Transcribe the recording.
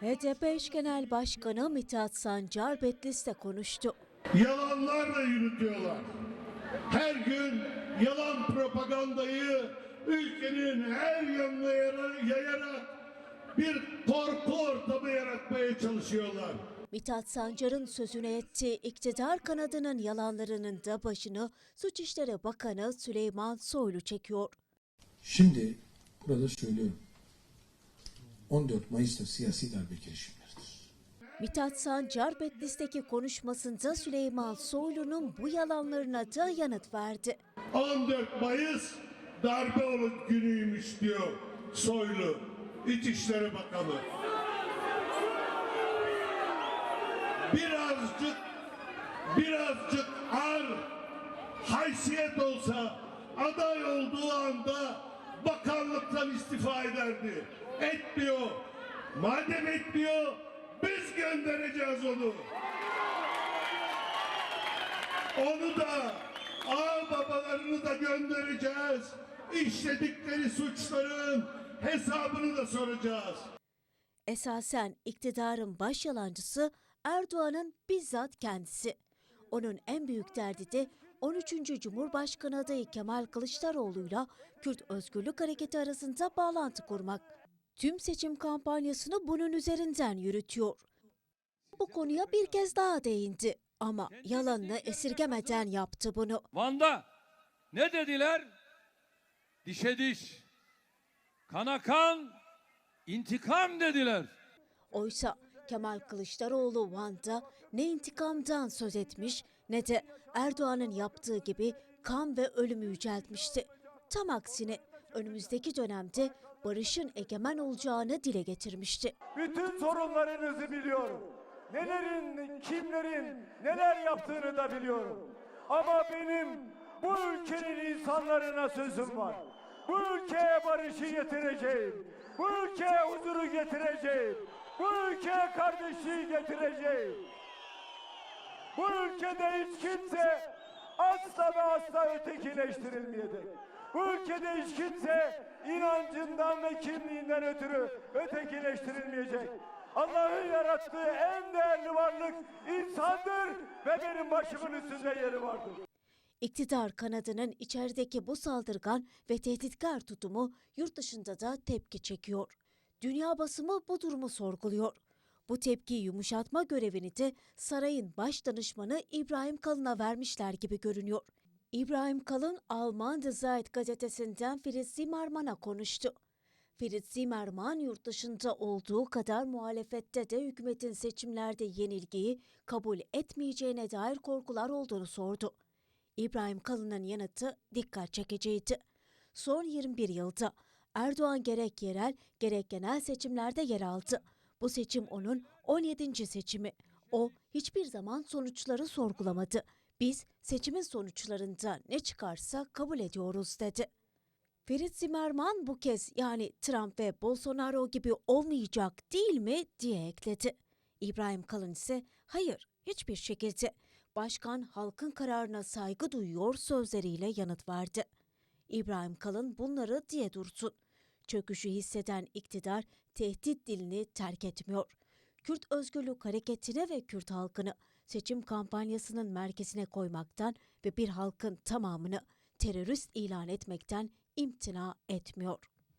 HDP eş genel başkanı Mithat Sancar Betlis'te konuştu. Yalanlarla yürütüyorlar. Her gün yalan propagandayı ülkenin her yanına yara- yayarak bir korku ortamı yaratmaya çalışıyorlar. Mithat Sancar'ın sözüne ettiği iktidar kanadının yalanlarının da başını Suç İşleri Bakanı Süleyman Soylu çekiyor. Şimdi burada söylüyorum. 14 Mayıs'ta siyasi darbe girişimleridir. Mithat Sancar Betlis'teki konuşmasında Süleyman Soylu'nun bu yalanlarına da yanıt verdi. 14 Mayıs darbe günüymüş diyor Soylu, İçişleri Bakanı. Birazcık, birazcık ar, haysiyet olsa aday olduğu anda bakanlıktan istifa ederdi. Etmiyor. Madem etmiyor, biz göndereceğiz onu. Onu da ağ babalarını da göndereceğiz. İşledikleri suçların hesabını da soracağız. Esasen iktidarın baş yalancısı Erdoğan'ın bizzat kendisi. Onun en büyük derdi de 13. Cumhurbaşkanı adayı Kemal Kılıçdaroğlu'yla Kürt Özgürlük Hareketi arasında bağlantı kurmak. Tüm seçim kampanyasını bunun üzerinden yürütüyor. Bu konuya bir kez daha değindi ama yalanını esirgemeden yaptı bunu. Van'da ne dediler? Dişe diş, kana kan, intikam dediler. Oysa Kemal Kılıçdaroğlu Van'da ne intikamdan söz etmiş ne de Erdoğan'ın yaptığı gibi kan ve ölümü yüceltmişti. Tam aksine önümüzdeki dönemde barışın egemen olacağını dile getirmişti. Bütün sorunlarınızı biliyorum. Nelerin, kimlerin neler yaptığını da biliyorum. Ama benim bu ülkenin insanlarına sözüm var. Bu ülkeye barışı getireceğim. Bu ülkeye huzuru getireceğim. Bu ülkeye kardeşliği getireceğim. Bu ülkede hiç kimse asla ve asla ötekileştirilmeyecek. Bu ülkede hiç kimse inancından ve kimliğinden ötürü ötekileştirilmeyecek. Allah'ın yarattığı en değerli varlık insandır ve benim başımın üstünde yeri vardır. İktidar kanadının içerideki bu saldırgan ve tehditkar tutumu yurt dışında da tepki çekiyor. Dünya basımı bu durumu sorguluyor. Bu tepkiyi yumuşatma görevini de sarayın baş danışmanı İbrahim Kalın'a vermişler gibi görünüyor. İbrahim Kalın Alman The Zeit gazetesinden Fritz Zimmermann'a konuştu. Fritz Zimmermann yurt dışında olduğu kadar muhalefette de hükümetin seçimlerde yenilgiyi kabul etmeyeceğine dair korkular olduğunu sordu. İbrahim Kalın'ın yanıtı dikkat çekiciydi. Son 21 yılda Erdoğan gerek yerel gerek genel seçimlerde yer aldı. Bu seçim onun 17. seçimi. O hiçbir zaman sonuçları sorgulamadı. Biz seçimin sonuçlarında ne çıkarsa kabul ediyoruz dedi. Ferit Zimmerman bu kez yani Trump ve Bolsonaro gibi olmayacak değil mi diye ekledi. İbrahim Kalın ise hayır hiçbir şekilde başkan halkın kararına saygı duyuyor sözleriyle yanıt verdi. İbrahim Kalın bunları diye dursun. Çöküşü hisseden iktidar tehdit dilini terk etmiyor. Kürt Özgürlük Hareketi'ne ve Kürt halkını seçim kampanyasının merkezine koymaktan ve bir halkın tamamını terörist ilan etmekten imtina etmiyor.